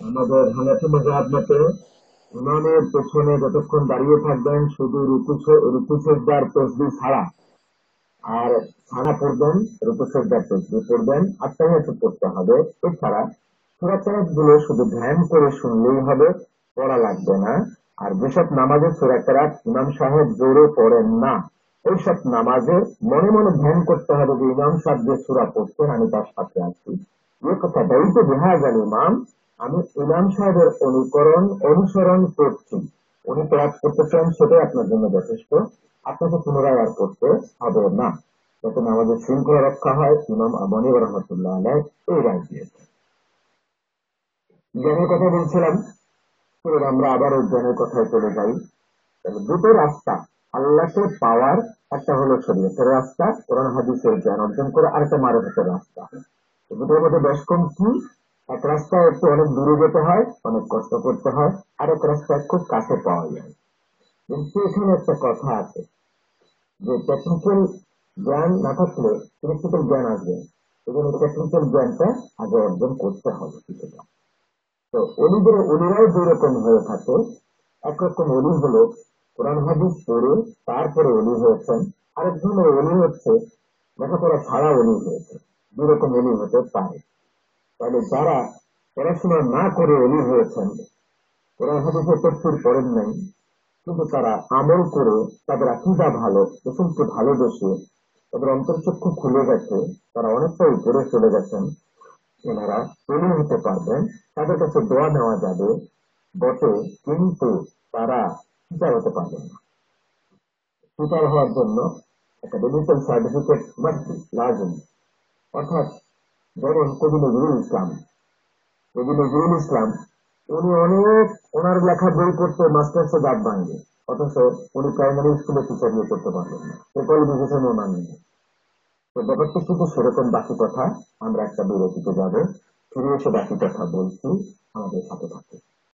আমাদের হানাফি মজাব মতে ইমামের পেছনে যতক্ষণ দাঁড়িয়ে থাকবেন শুধু রুকুসেজদার তসবি ছাড়া। আর ছাড়া পড়বেন রুকুসেজদার তসবি পড়বেন আত্মাহিয়াত পড়তে হবে। এছাড়া সুরাচারাতগুলো শুধু ধ্যান করে শুনলেই হবে, পড়া লাগবে না। আর যেসব নামাজের সুরাচারাত ইমাম সাহেব জোরে পড়েন না, ওইসব নামাজে মনে মনে ধ্যান করতে হবে যে ইমাম সাহেব যে সুরা পড়ছেন, আমি তার সাথে আছি। এ কথা দায়িত্ব বিহাজাল ইমাম, আমি ইমাম সাহেবের অনুকরণ অনুসরণ করছি। উনি ক্লাস করতেছেন, সেটাই আপনার জন্য যথেষ্ট। আপনাকে পুনরায় আর করতে হবে না। যাতে আমাদের শৃঙ্খলা রক্ষা হয়, ইমাম মনিব রহমতুল্লাহ আলাই এই রায় দিয়েছেন। জ্ঞানের কথা বলছিলাম আমরা আবার জ্ঞানের কথায় চলে যাই। দুটো রাস্তা, আল্লাহকে পাওয়ার, একটা হলো শরীয়তের রাস্তা, কোরআন হাদিসের জ্ঞান অর্জন করে আরেকটা মারফতের রাস্তা। দুটোর মধ্যে বেশ কম কি? এক রাস্তায় একটু অনেক দূরে যেতে হয়, অনেক কষ্ট করতে হয়, আর এক রাস্তায় খুব কাছে পাওয়া যায়। কিন্তু এখানে একটা কথা আছে, যে টেকনিক্যাল জ্ঞান না থাকলে ইলেকট্রিক্যাল জ্ঞান আসবে এবং টেকনিক্যাল জ্ঞানটা আগে অর্জন করতে হবে কিছুটা তো অলিদের অলিরাও দুই রকম হয়ে থাকে, একরকম অলি হলো কোরআন হাদিস পড়ে, তারপরে অলি হয়েছেন আরেক ধরনের অলি হচ্ছে লেখাপড়া ছাড়া অলি হয়েছে। দুই রকম অলি হতে পারে তাহলে যারা পড়াশোনা না করে অলি হয়েছেন কোরআন হাদিসের তফসির পড়েন নাই, কিন্তু তারা আমল করে তাদের আকিদা ভালো, রসুলকে ভালোবেসে তাদের অন্তর্চক্ষু খুলে গেছে তারা অনেকটা উপরে চলে গেছেন। এনারা তৈরি হতে পারবেন, তাদের কাছে দোয়া নেওয়া যাবে, বটে, কিন্তু তারা টিচার হতে পারবেন না। টিচার হওয়ার জন্য একটা মেডিকেল সার্টিফিকেট লাগবে লাজম অর্থাৎ ধরুন কবি নজরুল ইসলাম। কবি নজরুল ইসলাম, উনি অনেক ওনার লেখা বই পড়তে মাস্টার্সে দাঁত ভাঙবে অথচ উনি প্রাইমারি স্কুলে টিচার নিয়ে করতে পারবেন না। সে কোয়ালিফিকেশন ওনার নেই তো ব্যাপারটা কিন্তু সেরকম বাকি কথা। আমরা একটা বিরতিতে যাব। ফিরে এসে বাকি কথা বলছি। আমাদের সাথে থাকে